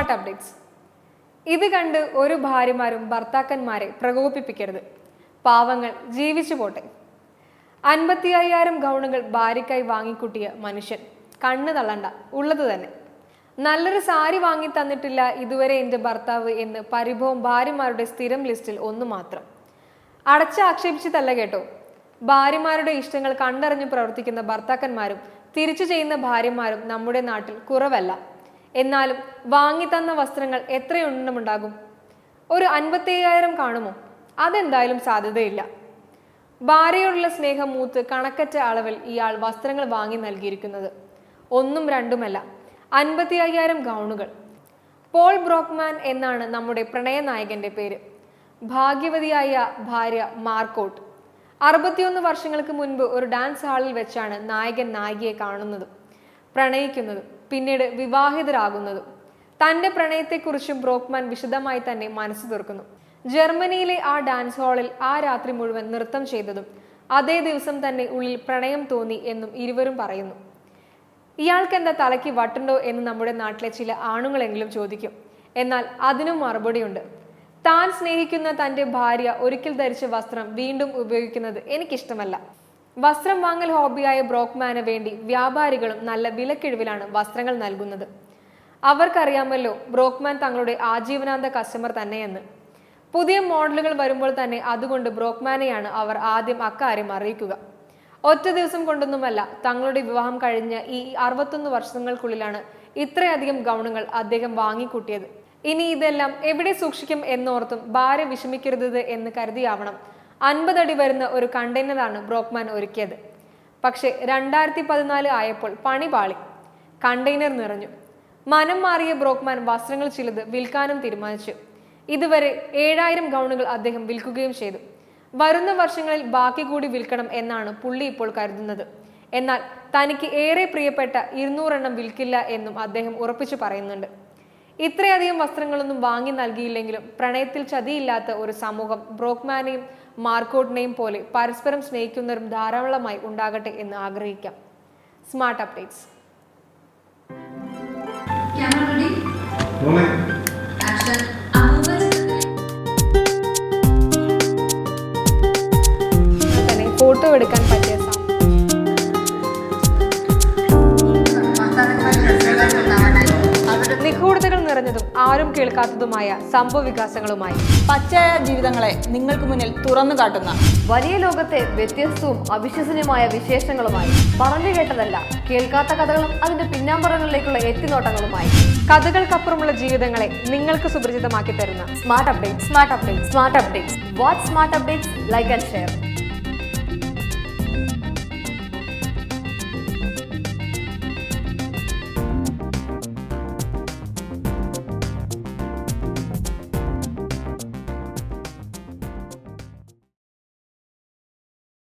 Smart updates ഇത് കണ്ട് ഒരു ഭാര്യമാരും ഭർത്താക്കന്മാരെ പ്രകോപിപ്പിക്കരുത്. പാവങ്ങൾ ജീവിച്ചു പോട്ടെ. അൻപത്തി അയ്യായിരം ഗൗണുകൾ ഭാര്യയ്ക്കായി വാങ്ങിക്കൂട്ടിയ മനുഷ്യൻ കണ്ണ് തള്ളണ്ട ഉള്ളത് തന്നെ. നല്ലൊരു സാരി വാങ്ങി തന്നിട്ടില്ല ഇതുവരെ എന്റെ ഭർത്താവ് എന്ന് പരിഭവം ഭാര്യമാരുടെ സ്ഥിരം ലിസ്റ്റിൽ ഒന്ന് മാത്രം. അടച്ച് ആക്ഷേപിച്ചു തല്ല കേട്ടോ. ഭാര്യമാരുടെ ഇഷ്ടങ്ങൾ കണ്ടറിഞ്ഞ് പ്രവർത്തിക്കുന്ന ഭർത്താക്കന്മാരും തിരിച്ചു ചെയ്യുന്ന ഭാര്യമാരും നമ്മുടെ നാട്ടിൽ കുറവല്ല. എന്നാലും വാങ്ങിത്തന്ന വസ്ത്രങ്ങൾ എത്രയെണ്ണമുണ്ടാകും ഒരു അൻപത്തയ്യായിരം കാണുമോ? അതെന്തായാലും സാധ്യതയില്ല. ഭാര്യയോടുള്ള സ്നേഹം മൂത്ത് കണക്കറ്റ അളവിൽ ഇയാൾ വസ്ത്രങ്ങൾ വാങ്ങി നൽകിയിരിക്കുന്നത്. ഒന്നും രണ്ടുമല്ല അൻപത്തി അയ്യായിരം ഗൗണുകൾ. പോൾ ബ്രോക്ക്മാൻ എന്നാണ് നമ്മുടെ പ്രണയനായകന്റെ പേര്. ഭാഗ്യവതിയായ ഭാര്യ മാർക്കോട്ട്. അറുപത്തിയൊന്ന് വർഷങ്ങൾക്ക് മുൻപ് ഒരു ഡാൻസ് ഹാളിൽ വെച്ചാണ് നായകൻ നായികയെ കാണുന്നതും പ്രണയിക്കുന്നതും. പിന്നീട് വിവാഹിതരാകുന്നതും തന്റെ പ്രണയത്തെക്കുറിച്ചും ബ്രോക്ക്മാൻ വിശദമായി തന്നെ മനസ്സ് തീർക്കുന്നു ജർമ്മനിയിലെ ആ ഡാൻസ് ഹാളിൽ ആ രാത്രി മുഴുവൻ നൃത്തം ചെയ്തതും അതേ ദിവസം തന്നെ ഉള്ളിൽ പ്രണയം തോന്നി എന്നും ഇരുവരും പറയുന്നു. ഇയാൾക്ക് എന്താ തലയ്ക്ക് വട്ടുണ്ടോ എന്ന് നമ്മുടെ നാട്ടിലെ ചില ആണുങ്ങളെങ്കിലും ചോദിക്കും. എന്നാൽ അതിനും മറുപടിയുണ്ട്. താൻ സ്നേഹിക്കുന്ന തന്റെ ഭാര്യ ഒരിക്കൽ ധരിച്ച വസ്ത്രം വീണ്ടും ഉപയോഗിക്കുന്നത് എനിക്കിഷ്ടമല്ല. വസ്ത്രം വാങ്ങൽ ഹോബിയായ ബ്രോക്ക്മാന് വേണ്ടി വ്യാപാരികളും നല്ല വിലക്കിഴിവിലാണ് വസ്ത്രങ്ങൾ നൽകുന്നത്. അവർക്കറിയാമല്ലോ ബ്രോക്ക്മാൻ തങ്ങളുടെ ആജീവനാന്ത കസ്റ്റമർ തന്നെയെന്ന്. പുതിയ മോഡലുകൾ വരുമ്പോൾ തന്നെ അതുകൊണ്ട് ബ്രോക്ക്മാനെയാണ് അവർ ആദ്യം അക്കാര്യം അറിയിക്കുക. ഒറ്റ ദിവസം കൊണ്ടൊന്നുമല്ല തങ്ങളുടെ വിവാഹം കഴിഞ്ഞ ഈ അറുപത്തൊന്ന് വർഷങ്ങൾക്കുള്ളിലാണ് ഇത്രയധികം ഗൗണുകൾ അദ്ദേഹം വാങ്ങിക്കൂട്ടിയത്. ഇനി ഇതെല്ലാം എവിടെ സൂക്ഷിക്കും എന്നോർത്തും ഭാര്യ വിഷമിക്കരുത് എന്ന് കരുതിയാവണം അൻപതടി വരുന്ന ഒരു കണ്ടെയ്നറാണ് ബ്രോക്ക്മാൻ ഒരുക്കിയത്. പക്ഷേ രണ്ടായിരത്തി പതിനാല് ആയപ്പോൾ പണി പാളി. കണ്ടെയ്നർ നിറഞ്ഞു. മനം മാറിയ ബ്രോക്ക്മാൻ വസ്ത്രങ്ങൾ ചിലത് വിൽക്കാനും തീരുമാനിച്ചു. ഇതുവരെ ഏഴായിരം ഗൗണുകൾ അദ്ദേഹം വിൽക്കുകയും ചെയ്തു. വരുന്ന വർഷങ്ങളിൽ ബാക്കി കൂടി വിൽക്കണം എന്നാണ് പുള്ളി ഇപ്പോൾ കരുതുന്നത്. എന്നാൽ തനിക്ക് ഏറെ പ്രിയപ്പെട്ട ഇരുന്നൂറെണ്ണം വിൽക്കില്ല എന്നും അദ്ദേഹം ഉറപ്പിച്ചു പറയുന്നുണ്ട്. ഇത്രയധികം വസ്ത്രങ്ങളൊന്നും വാങ്ങി നൽകിയില്ലെങ്കിലും പ്രണയത്തിൽ ചതിയില്ലാത്ത ഒരു സമൂഹം ബ്രോക്ക്മാനെയും മാർക്കോട്ടിനെയും പോലെ പരസ്പരം സ്നേഹിക്കുന്നവരും ധാരാളമായി ഉണ്ടാകട്ടെ എന്ന് ആഗ്രഹിക്കാം. Smart updates. ഫോട്ടോ എടുക്കാൻ പറ്റിയ സം- ആരും കേൾക്കാത്തതുമായ സംഭവ വികാസങ്ങളുമായി പച്ചയായ ജീവിതങ്ങളെ നിങ്ങൾക്ക് മുന്നിൽ തുറന്നു കാട്ടുന്ന വലിയ ലോകത്തെ വ്യത്യസ്തവും അവിശ്വസനീയമായ വിശേഷങ്ങളുമായി പറഞ്ഞു കേട്ടതല്ല കേൾക്കാത്ത കഥകളും അതിന്റെ പിന്നാമ്പറങ്ങളിലേക്കുള്ള എത്തിനോട്ടങ്ങളുമായി. കഥകൾക്കപ്പുറമുള്ള ജീവിതങ്ങളെ നിങ്ങൾക്ക് സുപരിചിതമാക്കി തരുന്ന smart update smart update smart updates. What smart updates like and share.